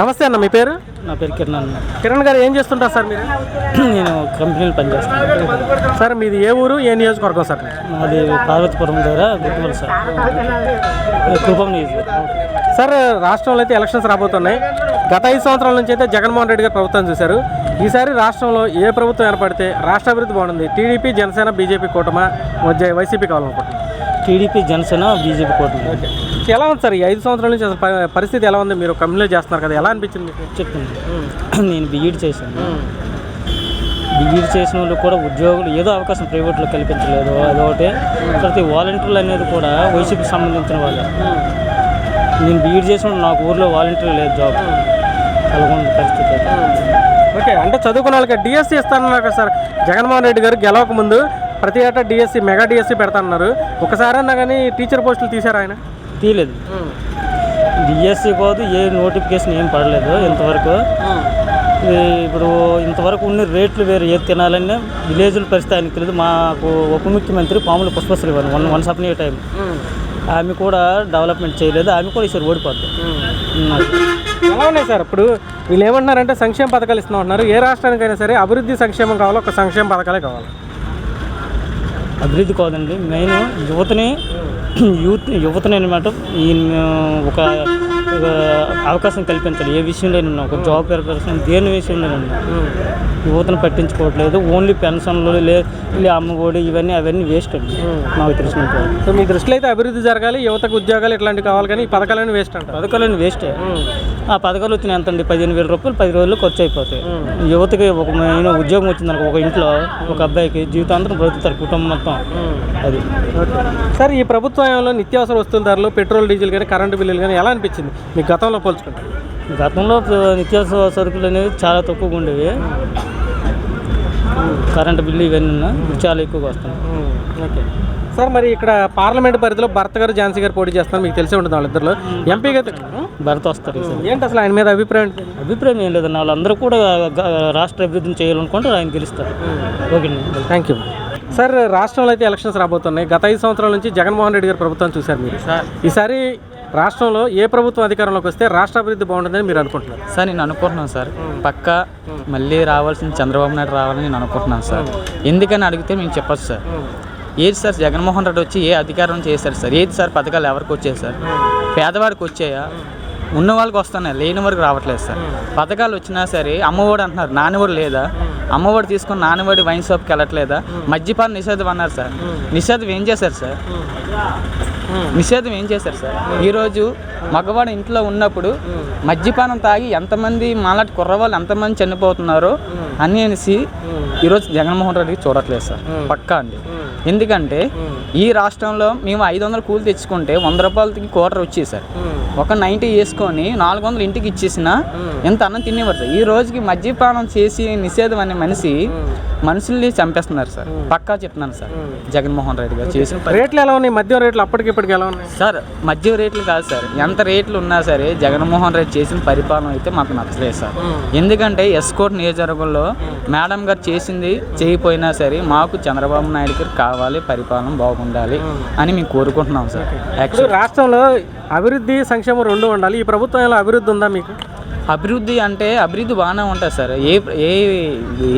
నమస్తే అన్న మీ పేరు? నా పేరు కిరణ్ అన్న. కిరణ్ గారు ఏం చేస్తుంటారు సార్ మీరు? నేను కంపెనీలో పనిచేస్తాను. సార్ మీది ఏ ఊరు ఏ నియోజకవర్గం సార్? మాది పార్వతీపురం దగ్గర గుర్తుపల్లి సార్. కృపం నియోజకవర్గం. సార్ రాష్ట్రంలో అయితే ఎలక్షన్స్ రాబోతున్నాయి. గత ఐదు సంవత్సరాల నుంచి అయితే జగన్మోహన్ రెడ్డి గారు ప్రభుత్వం చూశారు. ఈసారి రాష్ట్రంలో ఏ ప్రభుత్వం ఏర్పడితే రాష్ట్ర అభివృద్ధి బాగుంది టీడీపీ జనసేన బీజేపీ కూటమా? మధ్య వైసీపీ కావాలనుకుంటున్నాను టీడీపీ జనసేన బీజేపీ కూటమి. ఎలా ఉంది సార్? ఈ ఐదు సంవత్సరాల నుంచి అసలు ప- పరిస్థితి ఎలా ఉంది? మీరు కంపెనీలో చేస్తున్నారు కదా ఎలా అనిపించింది మీకు? చెప్తుంది నేను బీఈడి చేశాను. బీఈడి చేసిన వాళ్ళకి కూడా ఉద్యోగులు ఏదో అవకాశం ప్రైవేట్లో కల్పించలేదు. అదొకటి ప్రతి వాలంటీర్లు అనేది కూడా వైసీపీకి సంబంధించిన వాళ్ళే. నేను బీఈడి చేసిన నాకు ఊర్లో వాలంటీర్ లేదు జాబ్ అలాగ ఉంది పరిస్థితి. ఓకే అంటే చదువుకున్న వాళ్ళకి డిఎస్సి ఇస్తానన్నారు కదా సార్. జగన్మోహన్ రెడ్డి గారు గెలవక ముందు ప్రతి ఏటా డిఎస్సి మెగా డిఎస్సి పెడతానన్నారు. ఒకసారి అన్నా కానీ టీచర్ పోస్టులు తీశారు ఆయన? తీయలేదు డిఎస్సి కాదు ఏ నోటిఫికేషన్ ఏం పడలేదు ఇంతవరకు. ఇప్పుడు ఇంతవరకు ఉన్న రేట్లు వేరు ఏది తినాలన్నా విలేజ్ల పరిస్థితి ఆయనకి తెలియదు. మాకు ఉప ముఖ్యమంత్రి పాముల పుష్పశ్రీ వారు వన్ వన్ సప్నే టైం. ఆమె కూడా డెవలప్మెంట్ చేయలేదు ఆమె కూడా ఈసారి ఓడిపోద్ది. ఎలా ఉన్నాయి సార్? ఇప్పుడు వీళ్ళు ఏమంటున్నారంటే సంక్షేమ పథకాలు ఇస్తున్నాం అంటున్నారు. ఏ రాష్ట్రానికైనా సరే అభివృద్ధి సంక్షేమం కావాలి? ఒక సంక్షేమ పథకాలే కావాలి? అభివృద్ధి కాదండి. మెయిన్ యువతని యూత్ యువతని అనమాట ఈ ఒక ఒక అవకాశం కల్పించాలి. ఏ విషయంలో ఒక జాబ్ ఏర్పరచడం దేని విషయంలో యువతను పట్టించుకోవట్లేదు. ఓన్లీ పెన్షన్లు లే అమ్మఒడి ఇవన్నీ అవన్నీ వేస్ట్ అండి. నాకు తెలిసినంత వరకు. సో మీ దృష్టిలో అయితే అభివృద్ధి జరగాలి యువతకు ఉద్యోగాలు ఇట్లాంటివి కావాలి కానీ ఈ పథకాలన్నీ వేస్ట్ అంటారు. పథకాలన్నీ వేస్టే ఆ పథకాలు వచ్చిన ఎంత అండి పదిహేను వేల రూపాయలు పది రోజుల్లో ఖర్చు అయిపోతాయి. యువతకి ఒక మెయిన్ ఉద్యోగం వచ్చిందనుకో ఒక ఇంట్లో ఒక అబ్బాయికి జీవితాంతరం బ్రతుకుతారు కుటుంబం మొత్తం. అది. సార్ ఈ ప్రభుత్వంలో నిత్యావసర వస్తువుల ధరలు పెట్రోల్ డీజిల్ కానీ కరెంటు బిల్లులు కానీ ఎలా అనిపించింది? మీ గతంలో పోల్చుకుంటే? గతంలో నిత్యావసర సరుకులు అనేవి చాలా తక్కువగా ఉండేవి. కరెంటు బిల్లు ఇవన్నీ చాలా ఎక్కువగా వస్తున్నాయి. ఓకే. సార్ మరి ఇక్కడ పార్లమెంట్ పరిధిలో భర్త గారు ఝాన్సీ గారు పోటీ చేస్తారు మీకు తెలిసే ఉంటుంది వాళ్ళిద్దరిలో. ఎంపీ గారు భరత వస్తారు. ఏంటి అసలు ఆయన మీద అభిప్రాయం? అభిప్రాయం ఏం లేదన్న వాళ్ళందరూ కూడా రాష్ట్ర అభివృద్ధిని చేయాలనుకుంటే ఆయన గెలుస్తారు. ఓకే అండి. Thank you. సార్ రాష్ట్రంలో అయితే ఎలక్షన్స్ రాబోతున్నాయి. గత ఐదు సంవత్సరాల నుంచి జగన్మోహన్ రెడ్డి గారు ప్రభుత్వం చూశారు మీరు. ఈసారి రాష్ట్రంలో ఏ ప్రభుత్వం అధికారంలోకి వస్తే రాష్ట్ర అభివృద్ధి బాగుంటుందని మీరు అనుకుంటున్నారు? సార్ నేను అనుకుంటున్నాను సార్. పక్క మళ్ళీ రావాల్సిన చంద్రబాబు నాయుడు రావాలని నేను అనుకుంటున్నాను సార్. ఎందుకని అడిగితే మేము చెప్పచ్చు సార్. ఏది సార్ జగన్మోహన్ రెడ్డి వచ్చి ఏ అధికారం చేశారు సార్? ఏది సార్ పథకాలు ఎవరికి వచ్చాయి సార్? పేదవాడికి వచ్చాయా? ఉన్న వాళ్ళకి వస్తున్నాయి? లేని వరకు రావట్లేదు సార్. పథకాలు వచ్చినా సరే అమ్మఒడి అంటున్నారు నాన్నవాడు లేదా? అమ్మఒడి తీసుకొని నాన్నఒడి వైన్ షాప్కి వెళ్ళట్లేదా? మద్యపాన నిషేధం అన్నారు సార్. నిషేధం ఏం చేశారు సార్? నిషేధం ఏం చేశారు సార్? ఈరోజు మగవాడు ఇంట్లో ఉన్నప్పుడు మద్యపానం తాగి ఎంతమంది మాలాంటి కుర్రవాళ్ళు ఎంతమంది చనిపోతున్నారో అని అనేసి ఈరోజు జగన్మోహన్ రెడ్డికి చూడట్లేదు సార్. పక్కా అండి. ఎందుకంటే ఈ రాష్ట్రంలో మేము ఐదు వందలు కూలి తెచ్చుకుంటే వంద రూపాయలకి క్వార్టర్ వచ్చేది సార్. ఒక నైంటీ వేసుకొని నాలుగు వందలు ఇంటికి ఇచ్చేసిన ఎంత అన్నం తినేవారు సార్? ఈ రోజుకి మద్యపానం చేసి నిషేధం అనే మనిషి మనుషుల్ని చంపేస్తున్నారు సార్. పక్కా చెప్తున్నాను సార్. జగన్మోహన్ రెడ్డి గారు చేసిన రేట్లు ఎలా ఉన్నాయి? మద్యం రేట్లు అప్పటికి ఇప్పటికి ఎలా ఉన్నాయి? సార్ మద్యం రేట్లు కాదు సార్. ఎంత రేట్లు ఉన్నా సరే జగన్మోహన్ రెడ్డి చేసిన పరిపాలన అయితే మాకు నచ్చలేదు సార్. ఎందుకంటే ఎస్కోట్ నియోజకవర్గంలో మేడం గారు చేసింది చేయకపోయినా సరే మాకు చంద్రబాబు నాయుడు గారు కావాలి పరిపాలన బాగుండాలి అని మేము కోరుకుంటున్నాం సార్. యాక్చువల్ రాష్ట్రంలో అభివృద్ధి సంక్షేమం రెండు ఉండాలి. ఈ ప్రభుత్వంలో అభివృద్ధి ఉందా మీకు? అభివృద్ధి అంటే అభివృద్ధి బాగానే ఉంటుంది సార్. ఏ ఏ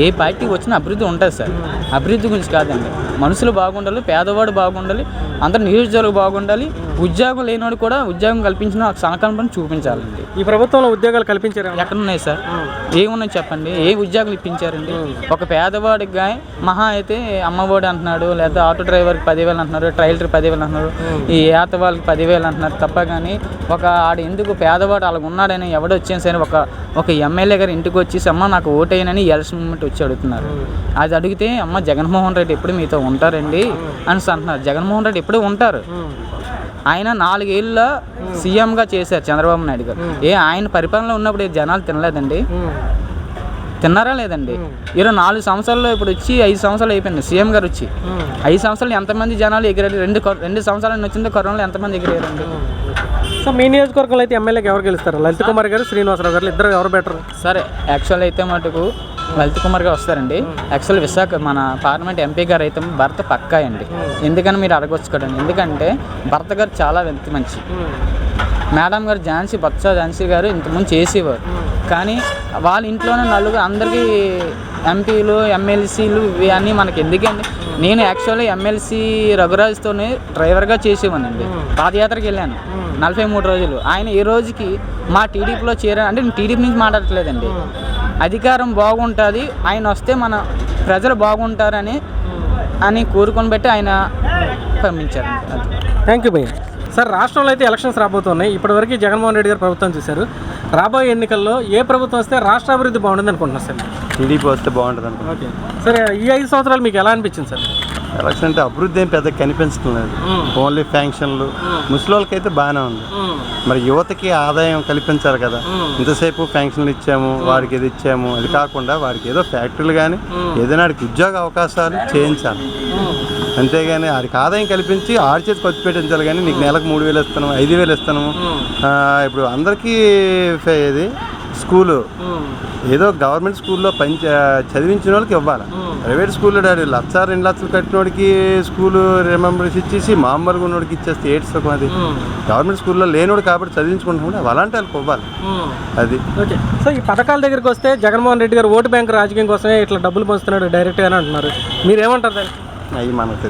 ఏ పార్టీ వచ్చినా అభివృద్ధి ఉంటుంది సార్. అభివృద్ధి గురించి కాదండి. మనుషులు బాగుండాలి పేదవాడు బాగుండాలి అందరు నియోజకవర్గం బాగుండాలి. ఉద్యోగం లేనివాడు కూడా ఉద్యోగం కల్పించిన సంకల్పం చూపించాలండి. ఈ ప్రభుత్వంలో ఉద్యోగాలు కల్పించారు? ఎక్కడ ఉన్నాయి సార్ ఏమున్నాయి చెప్పండి? ఏ ఉద్యోగాలు ఇప్పించారండి? ఒక పేదవాడికి గాయ మహా అయితే అమ్మఒడి అంటున్నాడు లేదా ఆటో డ్రైవర్కి పదివేలు అంటున్నారు ట్రైలర్ పదివేలు అంటున్నారు ఈ ఏత వాళ్ళకి పదివేలు అంటున్నారు తప్ప కానీ ఒక ఆడ ఎందుకు పేదవాడు అలాగ ఉన్నాడని ఎవడు వచ్చేసి సరే ఒక ఒక ఎమ్మెల్యే గారు ఇంటికి వచ్చేసి అమ్మ నాకు ఓటేయనని ఎలక్షన్ మూమెంట్ వచ్చి అడుగుతున్నారు. అది అడిగితే అమ్మ జగన్మోహన్ రెడ్డి ఎప్పుడు మీతో ఉంటారండి? అని అంటున్నారు. జగన్మోహన్ రెడ్డి ఎప్పుడు ఉంటారు. ఆయన నాలుగేళ్ళ సీఎంగా చేశారు చంద్రబాబు నాయుడు గారు. ఏ ఆయన పరిపాలనలో ఉన్నప్పుడు ఏ జనాలు తినలేదండి? తిన్నారా లేదండి? ఇరవై నాలుగు సంవత్సరాల్లో ఇప్పుడు వచ్చి ఐదు సంవత్సరాలు అయిపోయింది సీఎం గారు వచ్చి. ఐదు సంవత్సరాలు ఎంతమంది జనాలు ఎగిరారు? రెండు రెండు సంవత్సరాలు వచ్చిందో కరోనాలో ఎంతమంది ఎగిరారండి? సో మీ నియోజకవర్గంలో అయితే ఎమ్మెల్యేకి ఎవరు గెలుస్తారు? లలిత్ కుమార్ గారు శ్రీనివాసరావు గారు ఇద్దరు ఎవరు బెటర్ సరే యాక్చువల్ అయితే మటుకు లలిత్ కుమార్ గారు వస్తారండి. యాక్చువల్ విశాఖ మన పార్లమెంట్ ఎంపీ గారు అయితే భర్త పక్కా అండి. ఎందుకని మీరు అడగొచ్చు కదండి? ఎందుకంటే భర్త గారు చాలా వ్యక్తి మంచి. మేడం గారు ఝాన్సీ బత్స ఝాన్సీ గారు ఇంతకుముందు చేసేవారు. కానీ వాళ్ళ ఇంట్లోనే నలుగురు అందరికీ ఎంపీలు ఎమ్మెల్సీలు ఇవన్నీ మనకి ఎందుకండి నేను యాక్చువల్లీ ఎమ్మెల్సీ రఘురాజ్తోనే డ్రైవర్గా చేసేవానండి. పాదయాత్రకి వెళ్ళాను. నలభై మూడు రోజులు. ఆయన ఈ రోజుకి మా టీడీపీలో చేరా అంటే నేను టీడీపీ నుంచి మాట్లాడట్లేదండి. అధికారం బాగుంటుంది. ఆయన వస్తే మన ప్రజలు బాగుంటారని అని కోరుకొని బట్టి ఆయన పంపించారు థ్యాంక్ యూ భయ్య. సార్ రాష్ట్రంలో అయితే ఎలక్షన్స్ రాబోతున్నాయి. ఇప్పటివరకు జగన్మోహన్ రెడ్డి గారు ప్రభుత్వం చూశారు. రాబోయే ఎన్నికల్లో ఏ ప్రభుత్వం వస్తే రాష్ట్ర అభివృద్ధి బాగుంటుంది అనుకుంటున్నారు సార్ టీడీపీ వస్తే బాగుంటుంది అనుకో ఓకే. సరే ఈ ఐదు సంవత్సరాలు మీకు ఎలా అనిపించింది సార్? ఎలక్షన్ అంటే అభివృద్ధి ఏం పెద్ద కనిపించడం లేదు ఓన్లీ ఫ్యాంక్షన్లు ముసలి అయితే బాగానే ఉంది. మరి యువతకి ఆదాయం కల్పించాలి కదా. ఇంతసేపు ఫ్యాంక్షన్లు ఇచ్చాము వాడికి ఇది ఇచ్చాము అది కాకుండా వాడికి ఏదో ఫ్యాక్టరీలు కానీ ఏదైనా ఉద్యోగ అవకాశాలు చేయించాలి. అంతేగాని వాడికి ఆదాయం కల్పించి ఆడి చేతి ఖర్చు పెట్టించాలి కానీ నీకు నెలకు మూడు వేలు ఇస్తాను ఐదు వేలు ఇస్తాను. ఆ, ఇప్పుడు అందరికీ ఇది స్కూలు. ఏదో గవర్నమెంట్ స్కూల్లో పని చదివించిన వాళ్ళకి ఇవ్వాలి. ప్రైవేట్ స్కూల్లో డాడీ లక్ష రెండు లక్షలు కట్టినోడికి స్కూలు రిమెంబర్స్ ఇచ్చేసి మామూలుగా ఉన్నోడికి ఇచ్చేస్తే ఏడ్స్ సుఖం అది? గవర్నమెంట్ స్కూల్లో లేనోడు కాబట్టి చదివించుకుంటున్నాడు అలాంటి వాళ్ళకి ఇవ్వాలి. అది. ఓకే సో ఈ పథకాల దగ్గరికి వస్తే జగన్మోహన్ రెడ్డి గారు ఓటు బ్యాంక్ రాజకీయం కోసమే ఇట్లా డబ్బులు పంచుతున్నాడు డైరెక్ట్గానే అంటున్నారు. మీరు ఏమంటారు దానికి? అవి మనకు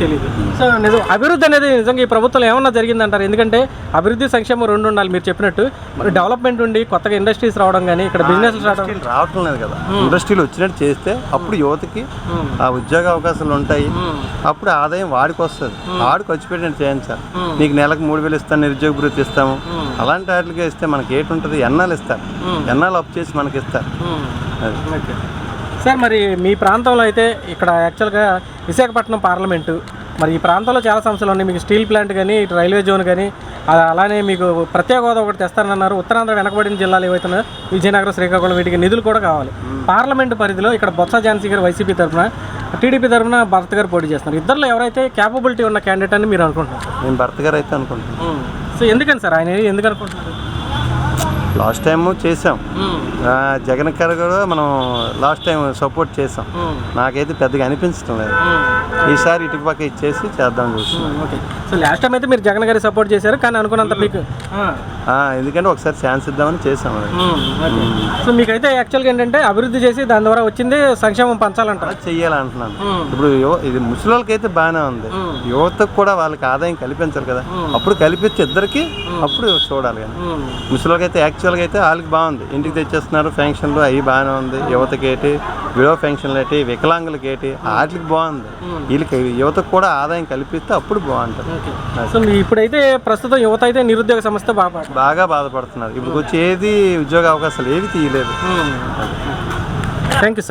తెలియదు సో నిజం అభివృద్ధి అనేది నిజంగా ఈ ప్రభుత్వంలో ఏమన్నా జరిగిందంటారు? ఎందుకంటే అభివృద్ధి సంక్షేమం రెండు ఉండాలి మీరు చెప్పినట్టు. మరి డెవలప్మెంట్ ఉండి కొత్తగా ఇండస్ట్రీస్ రావడం కానీ ఇక్కడ బిజినెస్ ఇండస్ట్రీలు రావటం లేదు కదా. ఇండస్ట్రీలు వచ్చినట్టు చేస్తే అప్పుడు యువతకి ఆ ఉద్యోగ అవకాశాలు ఉంటాయి. అప్పుడు ఆదాయం వాడికి వస్తుంది. వాడు ఖర్చు పెట్టినట్టు చేయించాలి. నీకు నెలకు మూడు వేలు ఇస్తాను నిరుద్యోగ భృతి ఇస్తాము. అలాంటి వాటికి ఇస్తే మనకి ఏటి ఉంటుంది? ఎన్నాలు ఇస్తారు. ఎన్నాలు అప్ చేసి మనకి ఇస్తారు. సార్ మరి మీ ప్రాంతంలో అయితే ఇక్కడ యాక్చువల్గా విశాఖపట్నం పార్లమెంటు మరి ఈ ప్రాంతంలో చాలా సమస్యలు ఉన్నాయి. మీకు స్టీల్ ప్లాంట్ కానీ ఇటు రైల్వే జోన్ కానీ అలానే మీకు ప్రత్యేక హోదా ఒకటి తెస్తారన్నారు ఉత్తరాంధ్ర వెనకబడిన జిల్లాలు ఏవైతున్నాయో విజయనగరం శ్రీకాకుళం వీటికి నిధులు కూడా కావాలి. పార్లమెంటు పరిధిలో ఇక్కడ బొత్స ఝాన్సీ గారు వైసీపీ తరఫున టీడీపీ తరఫున భరత్ గారు పోటీ చేస్తున్నారు. ఇద్దరులో ఎవరైతే క్యాపబిలిటీ ఉన్న క్యాండిడేట్ అని మీరు అనుకుంటున్నారు? నేను భర్త గారు అయితే అనుకుంటున్నాను. సో ఎందుకని సార్? ఆయన ఎందుకు అనుకుంటున్నారు? లాస్ట్ టైం చేసాం జగన్ గారు కూడా మనం లాస్ట్ టైం సపోర్ట్ చేసాం నాకైతే పెద్దగా అనిపించడం లేదు. ఈసారి ఇటుపక్క ఇచ్చేసి చేద్దాం ఓకే. సో లాస్ట్ టైం అయితే మీరు జగన్ గారికి సపోర్ట్ చేశారు కానీ అనుకున్నంత మీకు ఎందుకంటే ఒకసారి ఛాన్స్ ఇద్దామని చేసాం. సో మీకైతే యాక్చువల్గా ఏంటంటే అభివృద్ధి చేసి దాని ద్వారా వచ్చింది సంక్షేమం పంచాలంటారు చెయ్యాలంటున్నాను. ఇప్పుడు ఇది ముసలి అయితే బాగానే ఉంది. యువతకు కూడా వాళ్ళకి ఆదాయం కల్పించాలి కదా. అప్పుడు కల్పించి ఇద్దరికి అప్పుడు చూడాలి కానీ ముసలికి అయితే యాక్చువల్గా అయితే వాళ్ళకి బాగుంది. ఇంటికి తెచ్చేస్తున్నారు ఫంక్షన్లు అవి బాగానే ఉంది. యువతకి ఏంటి విడో ఫంక్షన్లు ఏంటి వికలాంగులకి ఏంటి వాటికి బాగుంది వీళ్ళకి యువతకు కూడా ఆదాయం కల్పిస్తే అప్పుడు బాగుంటుంది. సో ఇప్పుడైతే ప్రస్తుతం యువత అయితే నిరుద్యోగ సమస్య బాగా బాగా బాధపడుతున్నారు. ఇప్పుడు వచ్చి ఏది ఉద్యోగ అవకాశాలు ఏవి తీయలేదు. Thank you sir.